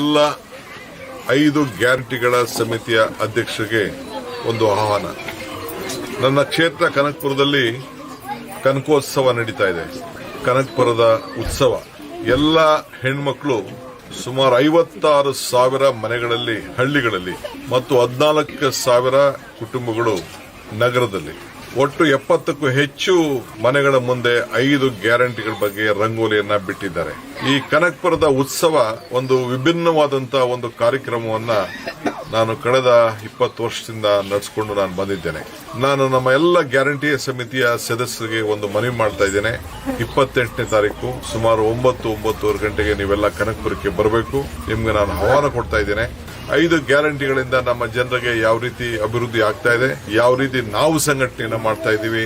ಎಲ್ಲ ಐದು ಗ್ಯಾರಂಟಿಗಳ ಸಮಿತಿಯ ಅಧ್ಯಕ್ಷರಿಗೆ ಒಂದು ಆಹ್ವಾನ. ನನ್ನ ಕ್ಷೇತ್ರ ಕನಕಪುರದಲ್ಲಿ ಕನಕೋತ್ಸವ ನಡೀತಾ ಇದೆ. ಕನಕಪುರದ ಉತ್ಸವ. ಎಲ್ಲ ಹೆಣ್ಮಕ್ಳು ಸುಮಾರು ಐವತ್ತಾರು ಸಾವಿರ ಮನೆಗಳಲ್ಲಿ, ಹಳ್ಳಿಗಳಲ್ಲಿ ಮತ್ತು ಹದಿನಾಲ್ಕು ಸಾವಿರ ಕುಟುಂಬಗಳು ನಗರದಲ್ಲಿ. ಒಟ್ಟು ಎಪ್ಪತ್ತಕ್ಕೂ ಹೆಚ್ಚು ಮನೆಗಳ ಮುಂದೆ ಐದು ಗ್ಯಾರಂಟಿಗಳ ಬಗ್ಗೆ ರಂಗೋಲಿಯನ್ನ ಬಿಟ್ಟಿದ್ದಾರೆ. ಈ ಕನಕಪುರದ ಉತ್ಸವ ಒಂದು ವಿಭಿನ್ನವಾದಂತ ಒಂದು ಕಾರ್ಯಕ್ರಮವನ್ನ ನಾನು ಕಳೆದ ಇಪ್ಪತ್ತು ವರ್ಷದಿಂದ ನಡೆಸಿಕೊಂಡು ನಾನು ಬಂದಿದ್ದೇನೆ. ನಾನು ನಮ್ಮ ಎಲ್ಲ ಗ್ಯಾರಂಟಿ ಸಮಿತಿಯ ಸದಸ್ಯರಿಗೆ ಒಂದು ಮನವಿ ಮಾಡ್ತಾ ಇದ್ದೇನೆ. ಇಪ್ಪತ್ತೆಂಟನೇ ತಾರೀಕು ಸುಮಾರು ಒಂಬತ್ತು, ಒಂಬತ್ತುವರೆ ಗಂಟೆಗೆ ನೀವೆಲ್ಲ ಕನಕಪುರಕ್ಕೆ ಬರಬೇಕು. ನಿಮ್ಗೆ ನಾನು ಆಹ್ವಾನ ಕೊಡ್ತಾ ಇದ್ದೇನೆ. ಐದು ಗ್ಯಾರಂಟಿಗಳಿಂದ ನಮ್ಮ ಜನರಿಗೆ ಯಾವ ರೀತಿ ಅಭಿವೃದ್ಧಿ ಆಗ್ತಾ ಇದೆ, ಯಾವ ರೀತಿ ನಾವು ಸಂಘಟನೆಯನ್ನು ಮಾಡ್ತಾ ಇದ್ದೀವಿ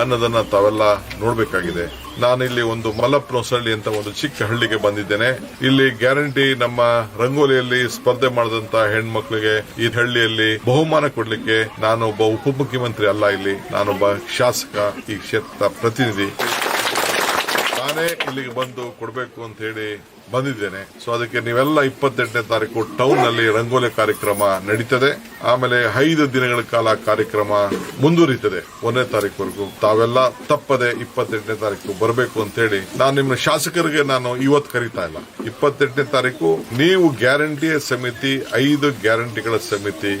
ಅನ್ನೋದನ್ನ ತಾವೆಲ್ಲ ನೋಡಬೇಕಾಗಿದೆ. ನಾನಿಲ್ಲಿ ಒಂದು ಮಲಪ್ನೊಸಳ್ಳಿ ಅಂತ ಒಂದು ಚಿಕ್ಕ ಹಳ್ಳಿಗೆ ಬಂದಿದ್ದೇನೆ. ಇಲ್ಲಿ ಗ್ಯಾರಂಟಿ ನಮ್ಮ ರಂಗೋಲಿಯಲ್ಲಿ ಸ್ಪರ್ಧೆ ಮಾಡಿದಂತ ಹೆಣ್ಮಕ್ಳಿಗೆ ಈ ಹಳ್ಳಿಯಲ್ಲಿ ಬಹುಮಾನ ಕೊಡ್ಲಿಕ್ಕೆ ನಾನೊಬ್ಬ ಉಪಮುಖ್ಯಮಂತ್ರಿ ಅಲ್ಲ ಇಲ್ಲಿ, ನಾನೊಬ್ಬ ಶಾಸಕ ಈ ಕ್ಷೇತ್ರ ಪ್ರತಿನಿಧಿ. ನಾನೇ ಇಲ್ಲಿಗೆ ಬಂದು ಕೊಡಬೇಕು ಅಂತ ಹೇಳಿ ಬಂದಿದ್ದೇನೆ. ಸೊ ಅದಕ್ಕೆ ನೀವೆಲ್ಲ ಇಪ್ಪತ್ತೆಂಟನೇ ತಾರೀಕು ಟೌನ್ನಲ್ಲಿ ರಂಗೋಲಿ ಕಾರ್ಯಕ್ರಮ ನಡೀತದೆ. ಆಮೇಲೆ ಐದು ದಿನಗಳ ಕಾಲ ಕಾರ್ಯಕ್ರಮ ಮುಂದುವರಿತದೆ. ಒಂದನೇ ತಾರೀಕುವರೆಗೂ ತಾವೆಲ್ಲ ತಪ್ಪದೆ ಇಪ್ಪತ್ತೆಂಟನೇ ತಾರೀಕು ಬರಬೇಕು ಅಂತ ಹೇಳಿ ನಾನು ನಿಮ್ಮ ಶಾಸಕರಿಗೆ ನಾನು ಇವತ್ತು ಕರೀತಾ ಇಲ್ಲ. ಇಪ್ಪತ್ತೆಂಟನೇ ತಾರೀಕು ನೀವು ಗ್ಯಾರಂಟಿಯ ಸಮಿತಿ, ಐದು ಗ್ಯಾರಂಟಿಗಳ ಸಮಿತಿ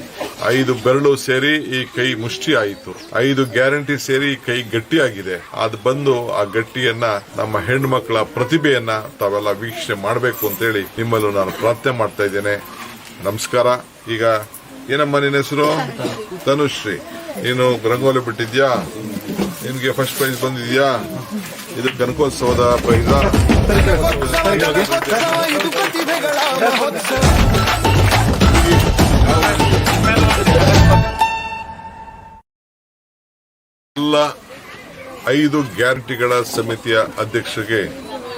ಐದು ಬೆರಳು ಸೇರಿ ಈ ಕೈ ಮುಷ್ಟಿ ಆಯಿತು. ಐದು ಗ್ಯಾರಂಟಿ ಸೇರಿ ಈ ಕೈ ಗಟ್ಟಿಯಾಗಿದೆ. ಅದು ಬಂದು ಆ ಗಟ್ಟಿಯನ್ನ ನಮ್ಮ ಹೆಣ್ಮಕ್ಳ ಪ್ರತಿಭೆಯನ್ನ ತಾವೆಲ್ಲ ವೀಕ್ಷಣೆ ಮಾಡಬೇಕು ಅಂತೇಳಿ ನಿಮ್ಮಲ್ಲೂ ನಾನು ಪ್ರಾರ್ಥನೆ ಮಾಡ್ತಾ ಇದ್ದೇನೆ. ನಮಸ್ಕಾರ. ಈಗ ಏನಮ್ಮ ನಿನ್ನ ಹೆಸರು? ತನುಶ್ರೀ ನೀನು ರಂಗೋಲಿ ಬಿಟ್ಟಿದ್ಯಾ? ನಿನ್ಗೆ ಫಸ್ಟ್ ಪ್ರೈಸ್ ಬಂದಿದ್ಯಾ? ಇದು ಕನಕೋತ್ಸವದ ಪ್ರೈಸ ಎಲ್ಲ ಐದು ಗ್ಯಾರಂಟಿಗಳ ಸಮಿತಿಯ ಅಧ್ಯಕ್ಷರಿಗೆ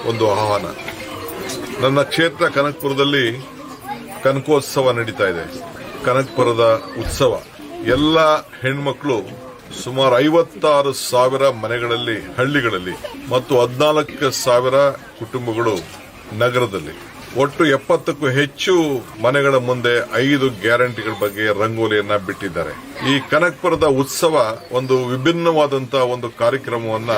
ಒಂದು ಆಹ್ವಾನ. ನನ್ನ ಕ್ಷೇತ್ರ ಕನಕಪುರದಲ್ಲಿ ಕನಕೋತ್ಸವ ನಡೀತಾ ಇದೆ. ಕನಕಪುರದ ಉತ್ಸವ. ಎಲ್ಲ ಹೆಣ್ಮಕ್ಳು ಸುಮಾರು ಐವತ್ತಾರು ಸಾವಿರ ಮನೆಗಳಲ್ಲಿ, ಹಳ್ಳಿಗಳಲ್ಲಿ ಮತ್ತು ಹದಿನಾಲ್ಕು ಸಾವಿರ ಕುಟುಂಬಗಳು ನಗರದಲ್ಲಿ. ಒಟ್ಟು ಎಪ್ಪತ್ತಕ್ಕೂ ಹೆಚ್ಚು ಮನೆಗಳ ಮುಂದೆ ಐದು ಗ್ಯಾರಂಟಿಗಳ ಬಗ್ಗೆ ರಂಗೋಲಿಯನ್ನ ಬಿಟ್ಟಿದ್ದಾರೆ. ಈ ಕನಕಪುರದ ಉತ್ಸವ ಒಂದು ವಿಭಿನ್ನವಾದಂತ ಒಂದು ಕಾರ್ಯಕ್ರಮವನ್ನ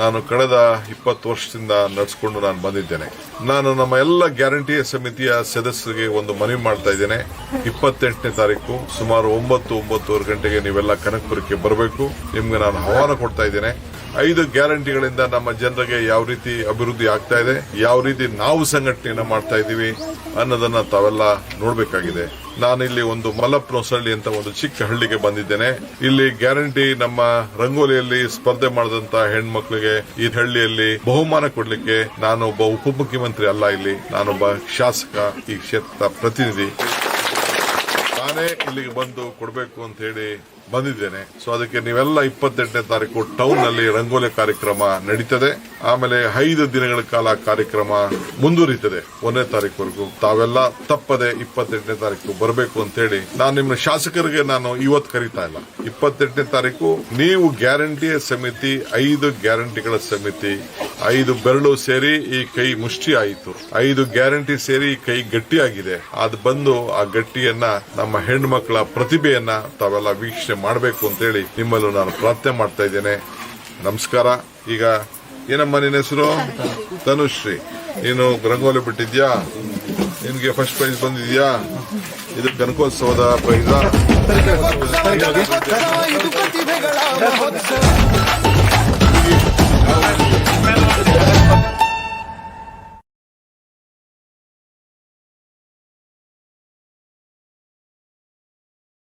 ನಾನು ಕಳೆದ ಇಪ್ಪತ್ತು ವರ್ಷದಿಂದ ನಡೆಸಿಕೊಂಡು ನಾನು ಬಂದಿದ್ದೇನೆ. ನಾನು ನಮ್ಮ ಎಲ್ಲ ಗ್ಯಾರಂಟಿ ಸಮಿತಿಯ ಸದಸ್ಯರಿಗೆ ಒಂದು ಮನವಿ ಮಾಡ್ತಾ ಇದ್ದೇನೆ. ಇಪ್ಪತ್ತೆಂಟನೇ ತಾರೀಕು ಸುಮಾರು ಒಂಬತ್ತು, ಒಂಬತ್ತುವರೆ ಗಂಟೆಗೆ ನೀವೆಲ್ಲ ಕನಕಪುರಕ್ಕೆ ಬರಬೇಕು. ನಿಮ್ಗೆ ನಾನು ಆಹ್ವಾನ ಕೊಡ್ತಾ ಇದ್ದೇನೆ. ಐದು ಗ್ಯಾರಂಟಿಗಳಿಂದ ನಮ್ಮ ಜನರಿಗೆ ಯಾವ ರೀತಿ ಅಭಿವೃದ್ಧಿ ಆಗ್ತಾ ಇದೆ, ಯಾವ ರೀತಿ ನಾವು ಸಂಘಟನೆಯನ್ನು ಮಾಡ್ತಾ ಇದ್ದೀವಿ ಅನ್ನೋದನ್ನ ತಾವೆಲ್ಲ ನೋಡಬೇಕಾಗಿದೆ. ನಾನಿಲ್ಲಿ ಒಂದು ಮಲಪ್ನೊಸಳ್ಳಿ ಅಂತ ಒಂದು ಚಿಕ್ಕ ಹಳ್ಳಿಗೆ ಬಂದಿದ್ದೇನೆ. ಇಲ್ಲಿ ಗ್ಯಾರಂಟಿ ನಮ್ಮ ರಂಗೋಲಿಯಲ್ಲಿ ಸ್ಪರ್ಧೆ ಮಾಡಿದಂತ ಹೆಣ್ಮಕ್ಳಿಗೆ ಈ ಹಳ್ಳಿಯಲ್ಲಿ ಬಹುಮಾನ ಕೊಡ್ಲಿಕ್ಕೆ ನಾನೊಬ್ಬ ಉಪಮುಖ್ಯಮಂತ್ರಿ ಅಲ್ಲ ಇಲ್ಲಿ, ನಾನೊಬ್ಬ ಶಾಸಕ ಈ ಕ್ಷೇತ್ರ ಪ್ರತಿನಿಧಿ. ನಾನೇ ಇಲ್ಲಿಗೆ ಬಂದು ಕೊಡಬೇಕು ಅಂತ ಹೇಳಿ ಬಂದಿದ್ದೇನೆ. ಸೊ ಅದಕ್ಕೆ ನೀವೆಲ್ಲ ಇಪ್ಪತ್ತೆಂಟನೇ ತಾರೀಕು ಟೌನ್ನಲ್ಲಿ ರಂಗೋಲಿ ಕಾರ್ಯಕ್ರಮ ನಡೀತದೆ. ಆಮೇಲೆ ಐದು ದಿನಗಳ ಕಾಲ ಕಾರ್ಯಕ್ರಮ ಮುಂದುವರಿತದೆ. ಒಂದನೇ ತಾರೀಕು ತಾವೆಲ್ಲ ತಪ್ಪದೆ ಇಪ್ಪತ್ತೆಂಟನೇ ತಾರೀಕು ಬರಬೇಕು ಅಂತ ಹೇಳಿ ನಾನು ನಿಮ್ಮ ಶಾಸಕರಿಗೆ ನಾನು ಇವತ್ತು ಕರಿತಾ ಇಲ್ಲ. ಇಪ್ಪತ್ತೆಂಟನೇ ತಾರೀಕು ನೀವು ಗ್ಯಾರಂಟಿಯ ಸಮಿತಿ, ಐದು ಗ್ಯಾರಂಟಿಗಳ ಸಮಿತಿ ಐದು ಬೆರಳು ಸೇರಿ ಈ ಕೈ ಮುಷ್ಟಿ ಆಯಿತು. ಐದು ಗ್ಯಾರಂಟಿ ಸೇರಿ ಈ ಕೈ ಗಟ್ಟಿಯಾಗಿದೆ. ಅದು ಬಂದು ಆ ಗಟ್ಟಿಯನ್ನ ನಮ್ಮ ಹೆಣ್ಮಕ್ಳ ಪ್ರತಿಭೆಯನ್ನ ತಾವೆಲ್ಲ ವೀಕ್ಷಣೆ ಮಾಡಬೇಕು ಅಂತೇಳಿ ನಿಮ್ಮಲ್ಲೂ ನಾನು ಪ್ರಾರ್ಥನೆ ಮಾಡ್ತಾ ಇದ್ದೇನೆ. ನಮಸ್ಕಾರ. ಈಗ ಏನಮ್ಮ ನಿನ್ನ ಹೆಸರು? ತನುಶ್ರೀ. ನೀನು ರಂಗೋಲಿ ಬಿಟ್ಟಿದ್ಯಾ? ನಿನ್ಗೆ ಫಸ್ಟ್ ಪ್ರೈಸ್ ಬಂದಿದ್ಯಾ? ಇದು ಕನಕೋತ್ಸವದ ಪ್ರೈಸ್